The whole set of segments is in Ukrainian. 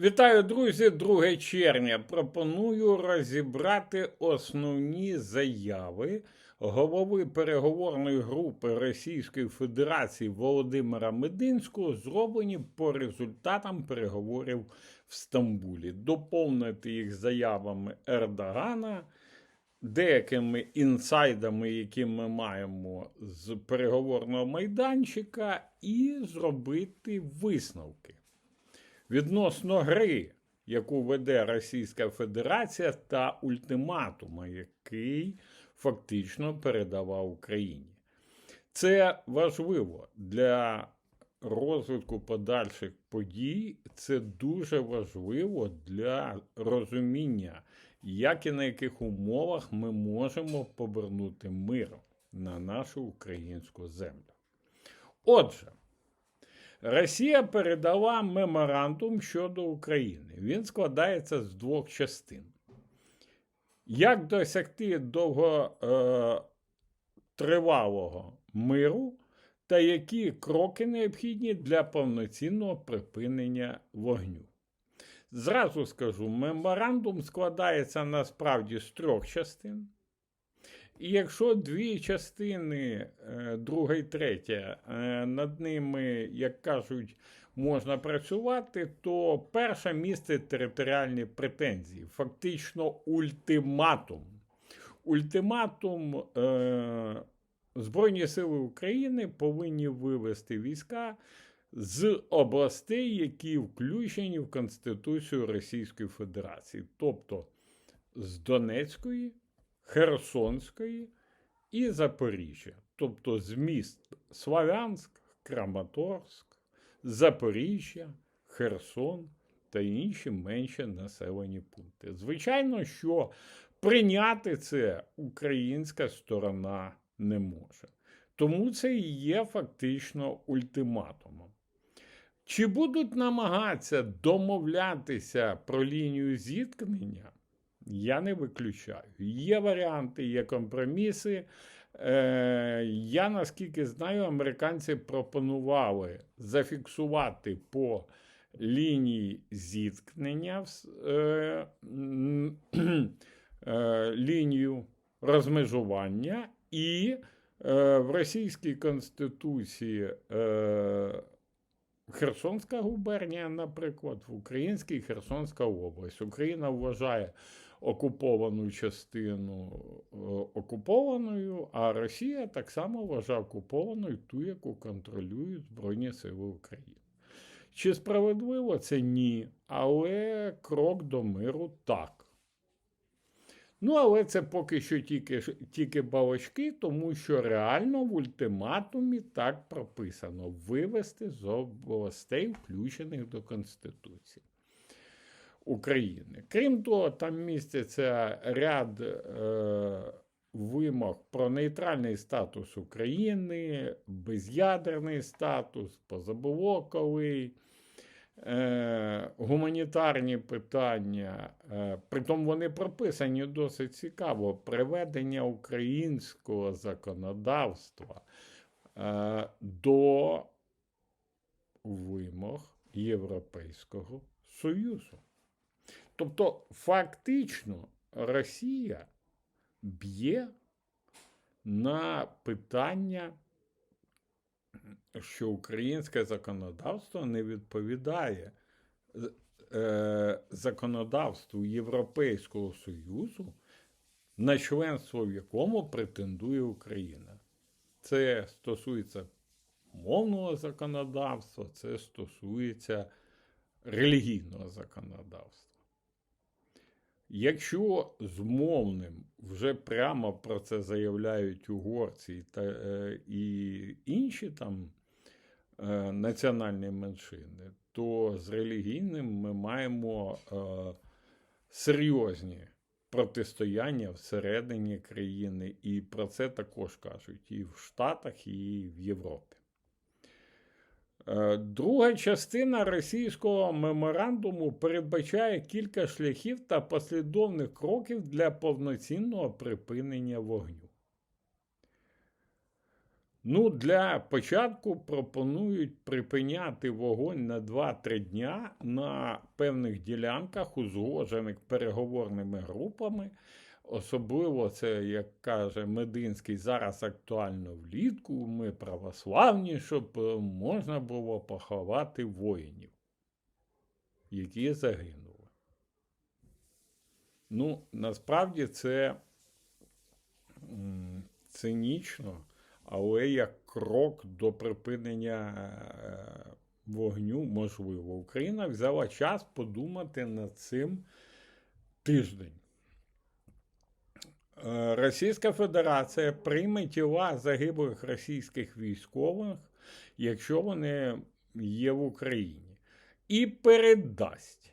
Вітаю, друзі! 2 червня. Пропоную розібрати основні заяви голови переговорної групи Російської Федерації Володимира Мединського, зроблені по результатам переговорів в Стамбулі. Доповнити їх заявами Ердогана, деякими інсайдами, які ми маємо з переговорного майданчика, і зробити висновки відносно гри, яку веде Російська Федерація, та ультиматума, який фактично передавав Україні. Це важливо для розвитку подальших подій. Це дуже важливо для розуміння, як і на яких умовах ми можемо повернути мир на нашу українську землю. Отже, Росія передала меморандум щодо України. Він складається з двох частин. Як досягти довготривалого миру та які кроки необхідні для повноцінного припинення вогню? Зразу скажу, меморандум складається насправді з трьох частин. І якщо дві частини, е, друга і третя, е, над ними, як кажуть, можна працювати, то перша містить територіальні претензії, фактично ультиматум. Ультиматум е, Збройні Сили України повинні вивести війська з областей, які включені в Конституцію Російської Федерації, тобто з Донецької. Херсонської і Запоріжжя, тобто з міст Славянськ, Краматорськ, Запоріжжя, Херсон та інші менше населені пункти. Звичайно, що прийняти це українська сторона не може. Тому це і є фактично ультиматумом. Чи будуть намагатися домовлятися про лінію зіткнення? Я не виключаю. Є варіанти, є компроміси. Е, Я наскільки знаю, американці пропонували зафіксувати по лінії зіткнення е, е, лінію розмежування, і е, в Російській Конституції. Е, Херсонська губернія, наприклад, в Українській Херсонська область. Україна вважає окуповану частину е, окупованою, а Росія так само вважає окупованою ту, яку контролюють Збройні Сили України. Чи справедливо це ні, але крок до миру так. Ну, але це поки що тільки тільки балачки, тому що реально в ультиматумі так прописано вивести з областей, включених до Конституції. України. Крім того, там міститься ряд е, вимог про нейтральний статус України, без'ядерний статус, позаблоковий, е, гуманітарні питання. Е, притом вони прописані досить цікаво: приведення українського законодавства е, до вимог Європейського Союзу. Тобто, фактично, Росія б'є на питання, що українське законодавство не відповідає е, законодавству Європейського Союзу, на членство в якому претендує Україна. Це стосується мовного законодавства, це стосується релігійного законодавства. Якщо з мовним вже прямо про це заявляють угорці та е, і інші там е, національні меншини, то з релігійним ми маємо е, серйозні протистояння всередині країни, і про це також кажуть і в Штатах, і в Європі. Е, друга частина російського меморандуму передбачає кілька шляхів та послідовних кроків для повноцінного припинення вогню. Ну, для початку пропонують припиняти вогонь на 2-3 дня на певних ділянках, узгоджених переговорними групами. Особливо це, як каже Мединський, зараз актуально влітку. Ми православні, щоб е, можна було поховати воїнів, які загинули. Ну, насправді це цинічно, але як крок до припинення е, вогню можливо. Україна взяла час подумати над цим тиждень. Е, Російська Федерація прийме тіла загиблих російських військових, якщо вони є в Україні, і передасть.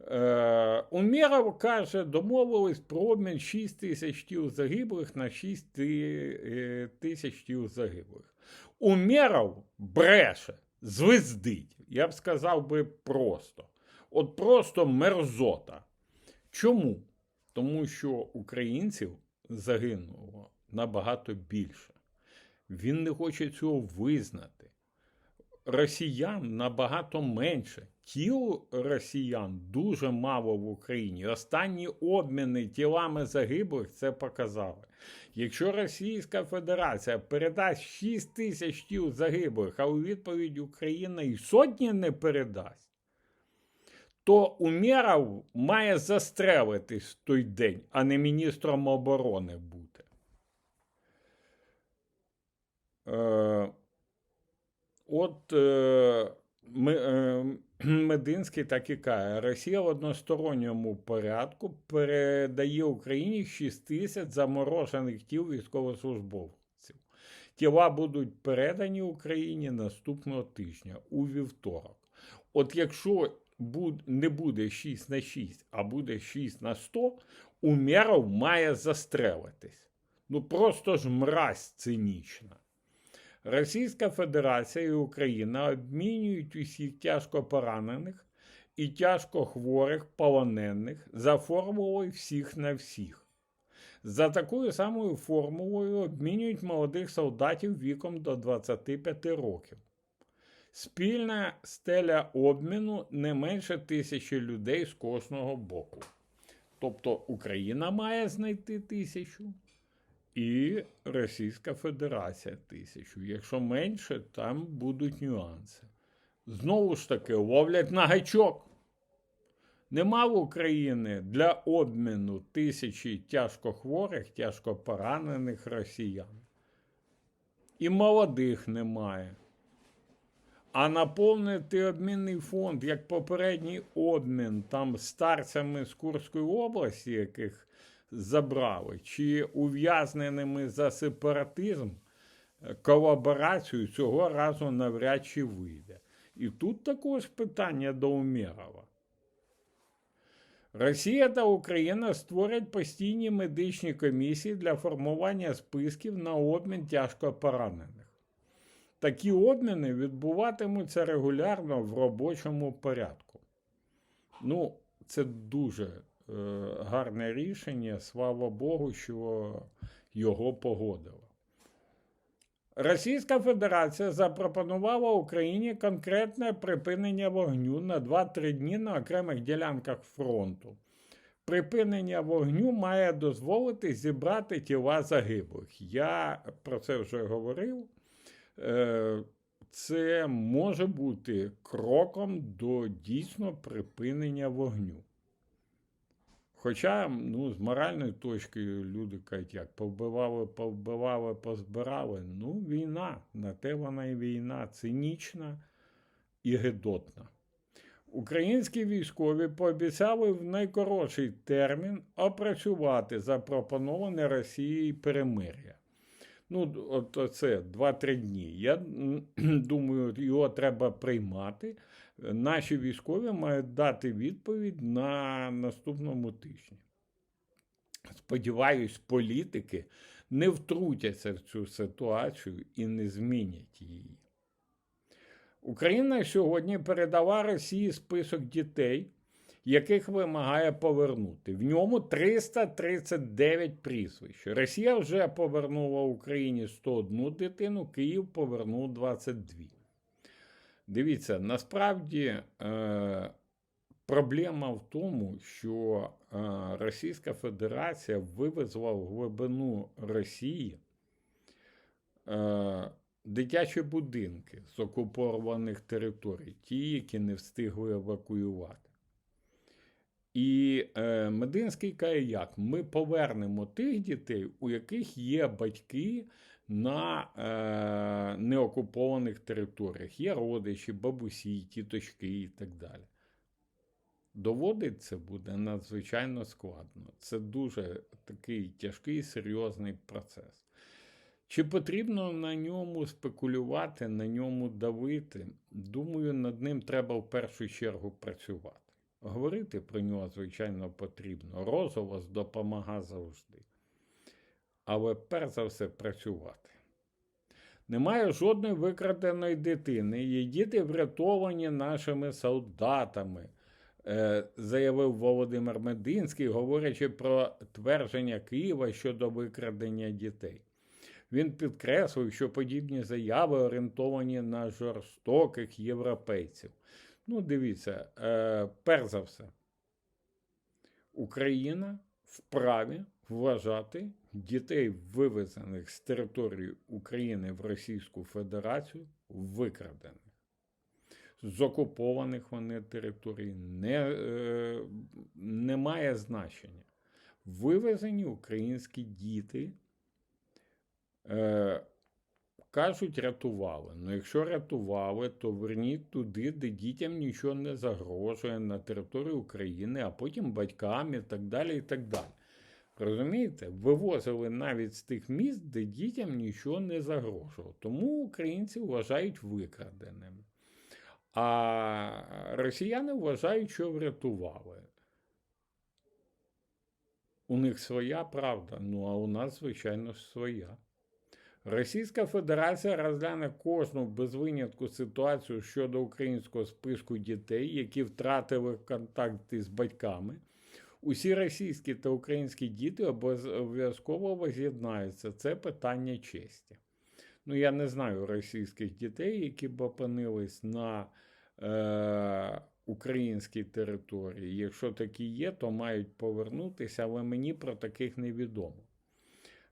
Е, Умєров каже, домовились про обмін 6 тисяч тіл загиблих на 6 е, тисяч тіл загиблих. Умєров бреше, звездить. Я б сказав би просто. От просто мерзота. Чому? Тому що українців загинуло набагато більше. Він не хоче цього визнати. Росіян набагато менше. Тіл росіян дуже мало в Україні. Останні обміни тілами загиблих це показали. Якщо Російська Федерація передасть 6 тисяч тіл загиблих, а у відповідь Україна і сотні не передасть, то Умєров має застрелитись той день, а не міністром оборони бути. Е, от е, е, Мединський так і каже, Росія в односторонньому порядку передає Україні 6 тисяч заморожених тіл військовослужбовців. Тіла будуть передані Україні наступного тижня у вівторок. От якщо не буде 6 на 6, а буде 6 на 100, Умєров має застрелитись. Ну просто ж мразь цинічна. Російська Федерація і Україна обмінюють усіх тяжко поранених і тяжко хворих полонених за формулою всіх на всіх. За такою самою формулою обмінюють молодих солдатів віком до 25 років. Спільна стеля обміну не менше тисячі людей з кожного боку. Тобто Україна має знайти тисячу, і Російська Федерація тисячу. Якщо менше, там будуть нюанси. Знову ж таки, ловлять на гачок. Нема в Україні для обміну тисячі тяжко хворих, тяжко поранених росіян. І молодих немає. А наповнити обмінний фонд як попередній обмін там старцями з Курської області, яких забрали, чи ув'язненими за сепаратизм, колаборацію цього разу навряд чи вийде. І тут також питання до Умєрова. Росія та Україна створять постійні медичні комісії для формування списків на обмін тяжко поранених. Такі обміни відбуватимуться регулярно в робочому порядку. Ну, це дуже е, гарне рішення. Слава Богу, що його погодила. Російська Федерація запропонувала Україні конкретне припинення вогню на 2-3 дні на окремих ділянках фронту. Припинення вогню має дозволити зібрати тіла загиблих. Я про це вже говорив. Е, Це може бути кроком до дійсно припинення вогню. Хоча, ну, з моральної точки люди кажуть, як повбивали, повбивали, позбирали. Ну, війна, на те вона і війна, цинічна і гидотна. Українські військові пообіцяли в найкоротший термін опрацювати запропоноване Росією перемир'я. Ну, от це 2-3 дні. Я думаю, його треба приймати. Наші військові мають дати відповідь на наступному тижні. Сподіваюсь, політики не втрутяться в цю ситуацію і не змінять її. Україна сьогодні передала Росії список дітей, яких вимагає повернути. В ньому 339 прізвищ. Росія вже повернула Україні 101 дитину, Київ повернув 22. Дивіться, насправді е, проблема в тому, що е, Російська Федерація вивезла в глибину Росії е, дитячі будинки з окупованих територій, ті, які не встигли евакуювати. І е, Мединський каже, як ми повернемо тих дітей, у яких є батьки на е, неокупованих територіях, є родичі, бабусі, тіточки і так далі. Доводить це буде надзвичайно складно. Це дуже такий тяжкий серйозний процес. Чи потрібно на ньому спекулювати, на ньому давити? Думаю, над ним треба в першу чергу працювати. Говорити про нього, звичайно, потрібно. Розголос допомага завжди. Але перш за все працювати. Немає жодної викраденої дитини. Її діти врятовані нашими солдатами, е, заявив Володимир Мединський, говорячи про твердження Києва щодо викрадення дітей. Він підкреслив, що подібні заяви орієнтовані на жорстоких європейців. Ну, дивіться, е, перш за все, Україна вправі вважати дітей, вивезених з території України в Російську Федерацію, викрадених. З окупованих вони територій не, е, не має значення. Вивезені українські діти. Е, Кажуть, рятували. Ну, якщо рятували, то верніть туди, де дітям нічого не загрожує на території України, а потім батькам і так далі. і так далі. Розумієте? Вивозили навіть з тих міст, де дітям нічого не загрожувало. Тому українці вважають викраденими. А росіяни вважають, що врятували. У них своя правда, ну а у нас, звичайно, своя. Російська Федерація розгляне кожну без винятку ситуацію щодо українського списку дітей, які втратили контакти з батьками. Усі російські та українські діти обов'язково воз'єднаються. Це питання честі. Ну, я не знаю російських дітей, які б опинились на е, українській території. Якщо такі є, то мають повернутися, але мені про таких невідомо.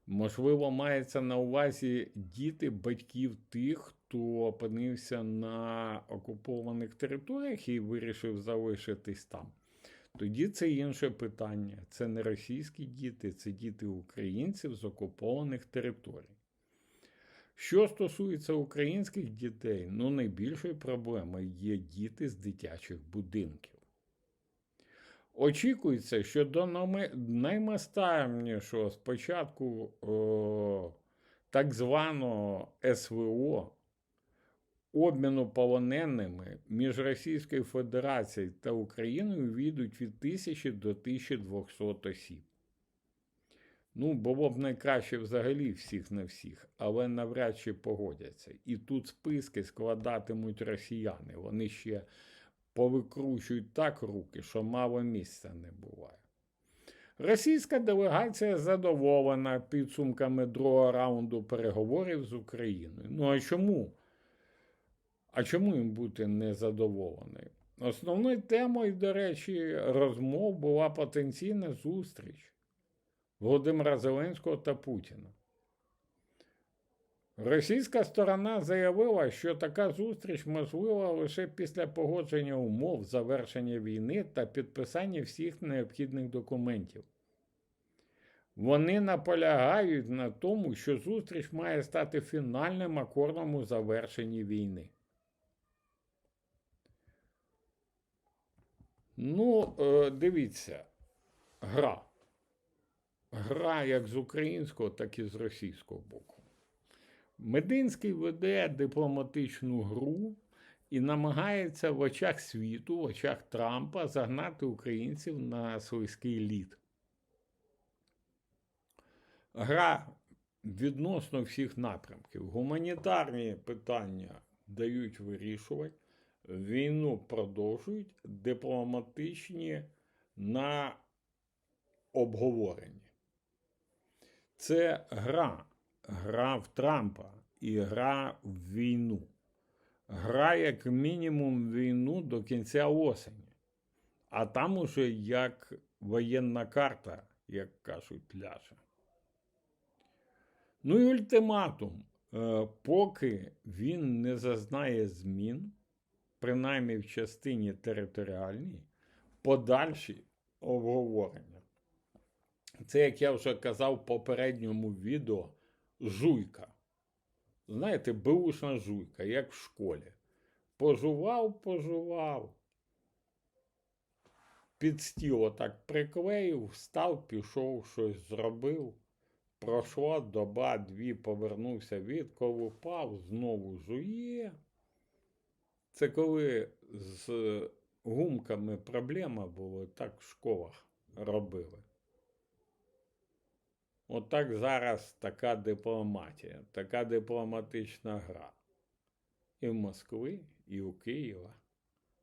Можливо, мається на увазі діти батьків тих, хто опинився на окупованих територіях і вирішив залишитись там. Тоді це інше питання. Це не російські діти, це діти українців з окупованих територій. Що стосується українських дітей, ну найбільшою проблемою є діти з дитячих будинків. Очікується, що до наймасштабнішого спочатку о, так званого СВО обміну полоненими між Російською Федерацією та Україною війдуть від 1000 до 1200 осіб. Ну, було б найкраще взагалі всіх на всіх, але навряд чи погодяться. І тут списки складатимуть росіяни. Вони ще повикручують так руки, що мало місця не буває. Російська делегація задоволена підсумками другого раунду переговорів з Україною. Ну а чому? А чому їм бути незадоволеною? Основною темою, до речі, розмов була потенційна зустріч Володимира Зеленського та Путіна. Російська сторона заявила, що така зустріч можлива лише після погодження умов завершення війни та підписання всіх необхідних документів. Вони наполягають на тому, що зустріч має стати фінальним акордом у завершенні війни. Ну, е, дивіться, гра. Гра як з українського, так і з російського боку. Мединський веде дипломатичну гру і намагається в очах світу, в очах Трампа загнати українців на слизький лід. Гра відносно всіх напрямків. Гуманітарні питання дають вирішувати, війну продовжують дипломатичні на обговоренні. Це гра, гра в Трампа і гра в війну. Гра, як мінімум, війну до кінця осені. А там уже як воєнна карта, як кажуть, ляже. Ну і ультиматум. Е, Поки він не зазнає змін, принаймні в частині територіальній, подальші обговорення. Це, як я вже казав в попередньому відео, жуйка. Знаєте, беушна жуйка, як в школі. Пожував, пожував. Під стіл отак приклеїв, встав, пішов, щось зробив. Пройшла доба, дві, повернувся, відколупав, знову жує. Це коли з гумками проблема була, так в школах робили. Отак зараз така дипломатія, така дипломатична гра. І в Москви, і у Києва.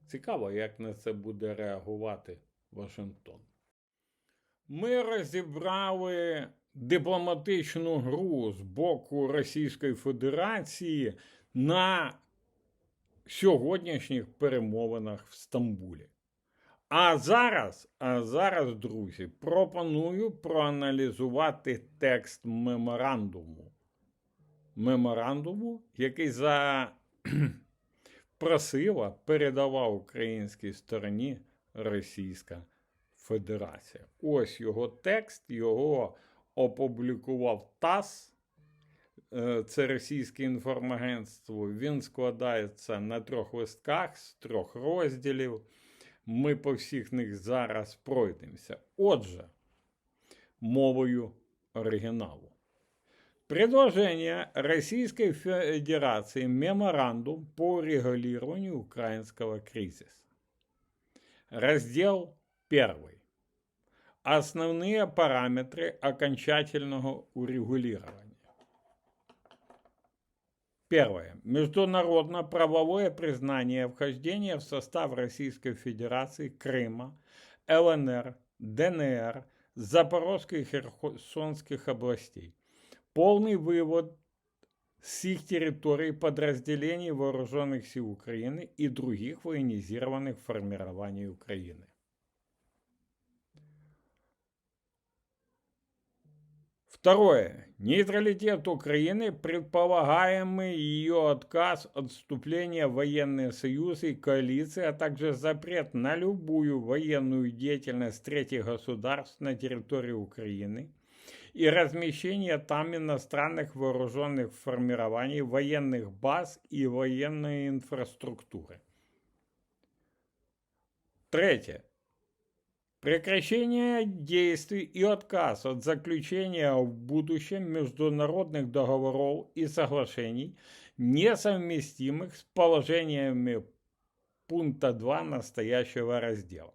Цікаво, як на це буде реагувати Вашингтон. Ми розібрали дипломатичну гру з боку Російської Федерації на сьогоднішніх перемовинах в Стамбулі. А зараз, а зараз, друзі, пропоную проаналізувати текст меморандуму. Меморандуму, який за просила передала українській стороні Російська Федерація. Ось його текст, його опублікував ТАСС. Е, це російське інформагентство. Він складається на трьох листках з трьох розділів. Ми по всіх них зараз пройдемося. Отже, мовою оригіналу. Предложение Российской Федерации меморандум по регулированию украинского кризиса. Раздел 1. Основные параметры окончательного урегулирования. Первое. Международно-правовое признание вхождения в состав Российской Федерации Крыма, ЛНР, ДНР, Запорожской и Херсонских областей. Полный вывод всех территорий подразделений Вооруженных сил Украины и других военизированных формирований Украины. Второе. Нейтралитет Украины, предполагаемый ее отказ от вступления в военные союзы и коалиции, а также запрет на любую военную деятельность третьих государств на территории Украины и размещение там иностранных вооруженных формирований, военных баз и военной инфраструктуры. Третье. Прекращение действий и отказ от заключения в будущем международных договоров и соглашений, несовместимых с положениями пункта 2 настоящего раздела.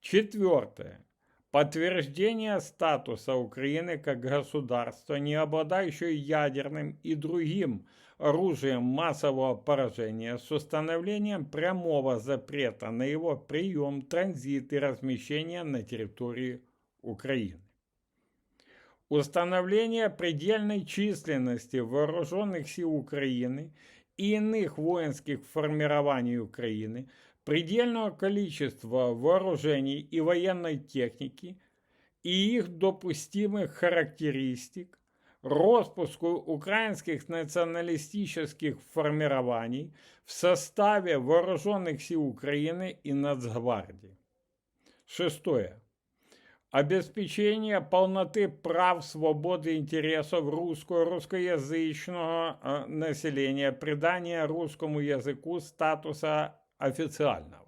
Четвертое. Подтверждение статуса Украины как государства, не обладающего ядерным и другим оружием массового поражения с установлением прямого запрета на его прием, транзит и размещение на территории Украины. Установление предельной численности вооруженных сил Украины и иных воинских формирований Украины, предельного количества вооружений и военной техники и их допустимых характеристик, распуску украинских националистических формирований в составе Вооруженных сил Украины и Нацгвардии. Шестое. Обеспечение полноты прав, свободы интересов русского, русскоязычного э, населения, придание русскому языку статуса официального.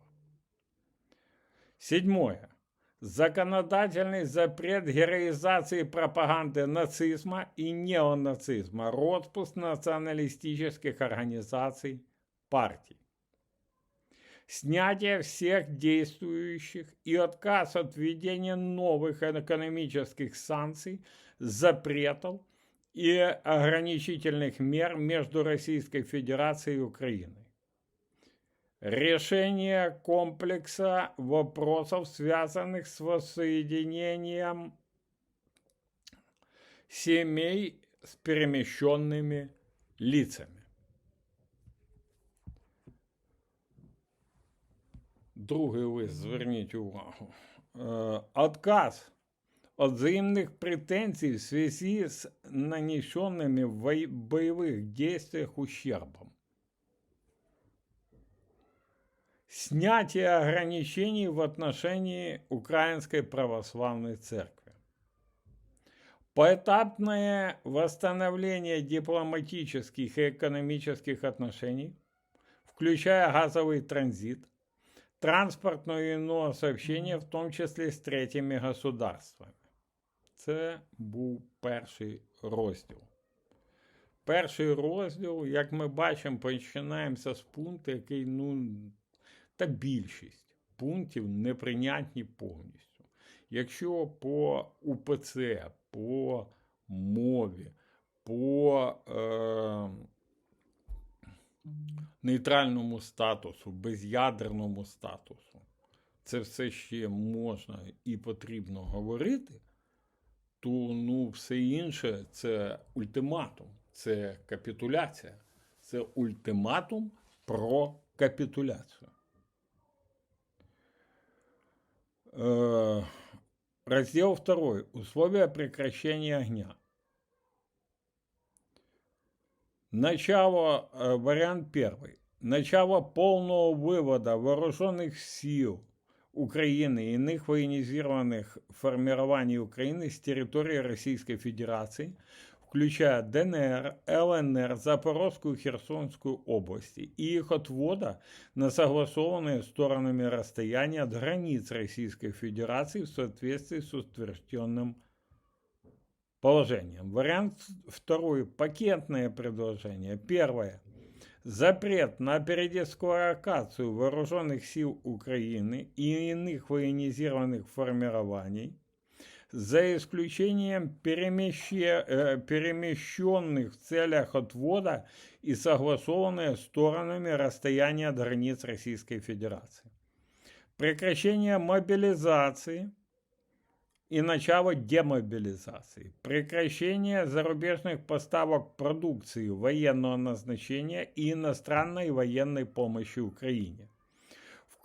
Седьмое законодательный запрет героизации пропаганды нацизма и неонацизма, распуск националистических организаций, партий. Снятие всех действующих и отказ от введения новых экономических санкций, запретов и ограничительных мер между Российской Федерацией и Украиной. Решение комплекса вопросов, связанных с воссоединением семей с перемещенными лицами. Другий лист, зверніть увагу. Е, Отказ от взаимных претензий в связи с нанесенными в боевых действиях ущербом. Снятие ограничений в отношении Украинской Православной Церкви. Поэтапное восстановление дипломатических и экономических отношений, включая газовый транзит, транспортное и иное сообщение, в тому числі з третіми государствами. Це був перший розділ. Перший розділ, як ми бачимо, починаємося з пункту, який, ну, та більшість пунктів неприйнятні повністю. Якщо по УПЦ, по мові, по е, нейтральному статусу, без'ядерному статусу, це все ще можна і потрібно говорити, то ну, все інше це ультиматум, це капітуляція, це ультиматум про капітуляцію. Раздел 2. Условия прекращения огня. Начало, э, вариант первый. Начало полного вывода вооруженных сил Украины и иных военизированных формирований Украины с территории Российской Федерации, включая ДНР, ЛНР, Запорожскую и Херсонскую области, и их отвода на согласованные сторонами расстояния от границ Российской Федерации в соответствии с утвержденным положением. Вариант второй. Пакетное предложение. Первое. Запрет на передислокацию вооруженных сил Украины и иных военизированных формирований за исключением э, перемещенных в целях отвода и согласованные сторонами расстояния от границ Российской Федерации. Прекращение мобилизации и начало демобилизации. Прекращение зарубежных поставок продукции военного назначения и иностранной военной помощи Украине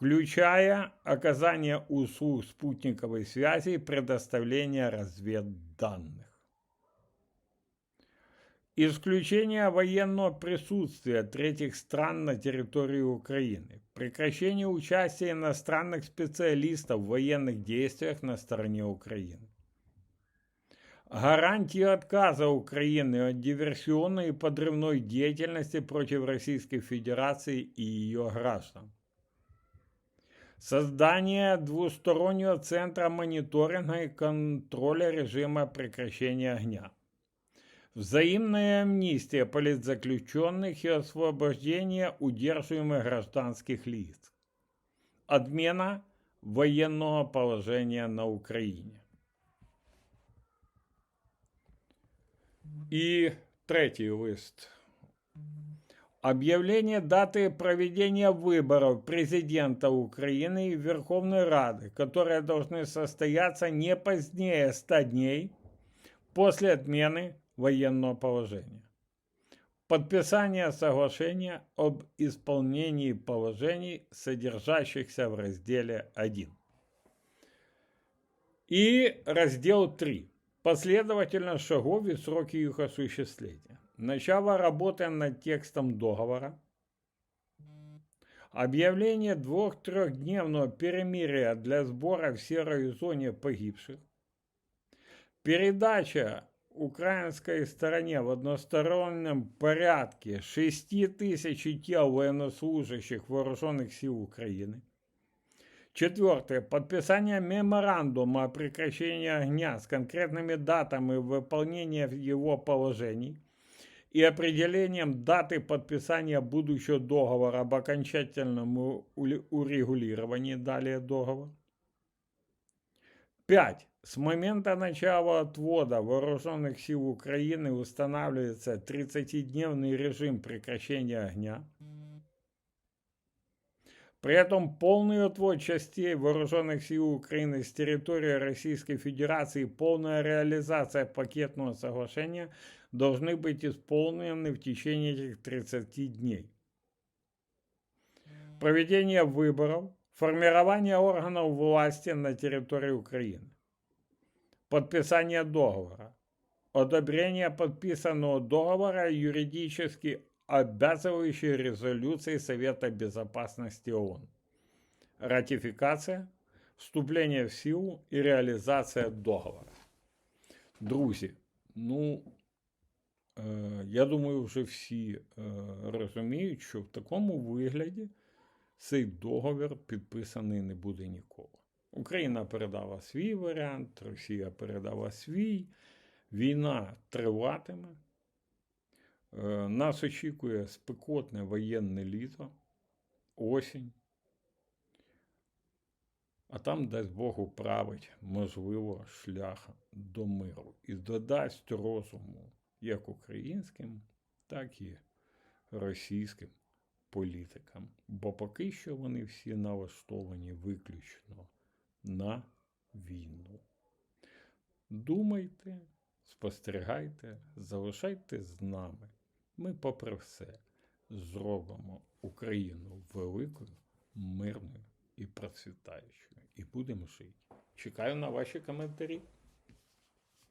включая оказание услуг спутниковой связи и предоставление разведданных. Исключение военного присутствия третьих стран на территории Украины. Прекращение участия иностранных специалистов в военных действиях на стороне Украины. Гарантии отказа Украины от диверсионной и подрывной деятельности против Российской Федерации и ее граждан. Создание двустороннего центра мониторинга и контроля режима прекращения огня. Взаимная амнистия политзаключенных и освобождение удерживаемых гражданских лиц. Отмена военного положения на Украине. И третий лист. Объявление даты проведения выборов президента Украины и Верховной Рады, которые должны состояться не позднее 100 дней после отмены военного положения. Подписание соглашения об исполнении положений, содержащихся в разделе 1. И раздел 3. Последовательность шагов и сроки их осуществления. Начало работы над текстом договора. Объявление двух-трехдневного перемирия для сбора в серой зоне погибших. Передача украинской стороне в одностороннем порядке 6 тысяч тел военнослужащих вооруженных сил Украины. Четвертое. Подписание меморандума о прекращении огня с конкретными датами выполнения его положений и определением даты подписания будущего договора об окончательном урегулировании далее договора. 5. С момента начала отвода вооруженных сил Украины устанавливается 30-дневный режим прекращения огня. При этом полный отвод частей вооруженных сил Украины с территории Российской Федерации и полная реализация пакетного соглашения должны быть исполнены в течение этих 30 дней. Проведение выборов, формирование органов власти на территории Украины, подписание договора, одобрение подписанного договора и юридически обязывающей резолюции Совета Безопасности ООН, ратифікація, вступлення в силу і реалізація договору. Друзі, ну, е, я думаю, вже всі е, розуміють, що в такому вигляді цей договір підписаний не буде ніколи. Україна передала свій варіант, Росія передала свій. Війна триватиме. Е, Нас очікує спекотне воєнне літо, осінь. А там, дасть Бог, управить, можливо, шлях до миру і додасть розуму як українським, так і російським політикам. Бо поки що вони всі налаштовані виключно на війну. Думайте, спостерігайте, залишайте з нами. Ми, попри все, зробимо Україну великою, мирною і процвітаючою. І будемо жити. Чекаю на ваші коментарі.